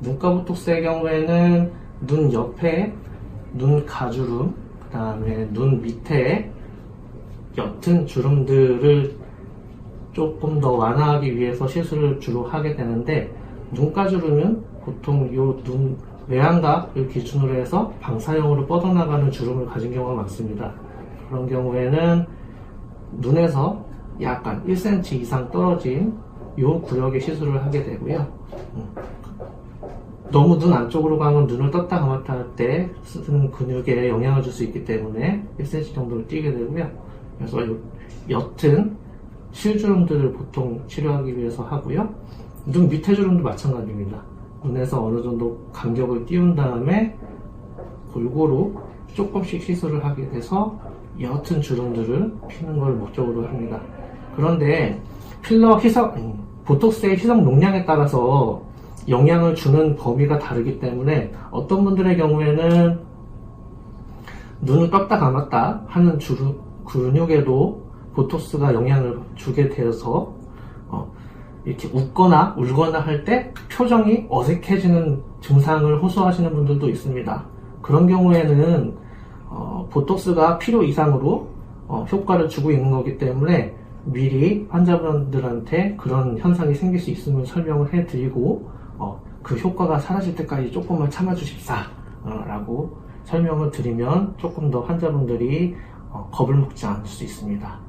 눈가 보톡스의 경우에는 눈 옆에 눈 가주름, 그 다음에 눈 밑에 옅은 주름들을 조금 더 완화하기 위해서 시술을 주로 하게 되는데 눈가주름은 보통 요눈 외양각을 기준으로 해서 방사형으로 뻗어나가는 주름을 가진 경우가 많습니다. 그런 경우에는 눈에서 약간 1cm 이상 떨어진 요 구역에 시술을 하게 되고요. 음. 너무 눈 안쪽으로 가면 눈을 떴다 감았다 할 때 쓰는 근육에 영향을 줄 수 있기 때문에 1cm 정도를 띄게 되고요. 그래서 요- 옅은 실주름들을 보통 치료하기 위해서 하고요. 눈 밑에 주름도 마찬가지입니다. 눈에서 어느 정도 간격을 띄운 다음에 골고루 조금씩 시술을 하게 돼서 옅은 주름들을 피는 걸 목적으로 합니다. 그런데 필러 희석, 음, 보톡스의 희석 용량에 따라서 영향을 주는 범위가 다르기 때문에 어떤 분들의 경우에는 눈을 떴다 감았다 하는 주름, 근육에도 보톡스가 영향을 주게 되어서 어, 이렇게 웃거나 울거나 할 때 표정이 어색해지는 증상을 호소하시는 분들도 있습니다. 그런 경우에는 어, 보톡스가 필요 이상으로 어, 효과를 주고 있는 거기 때문에 미리 환자분들한테 그런 현상이 생길 수 있음을 설명을 해드리고 어, 그 효과가 사라질 때까지 조금만 참아주십사 어, 라고 설명을 드리면 조금 더 환자분들이 어, 겁을 먹지 않을 수 있습니다.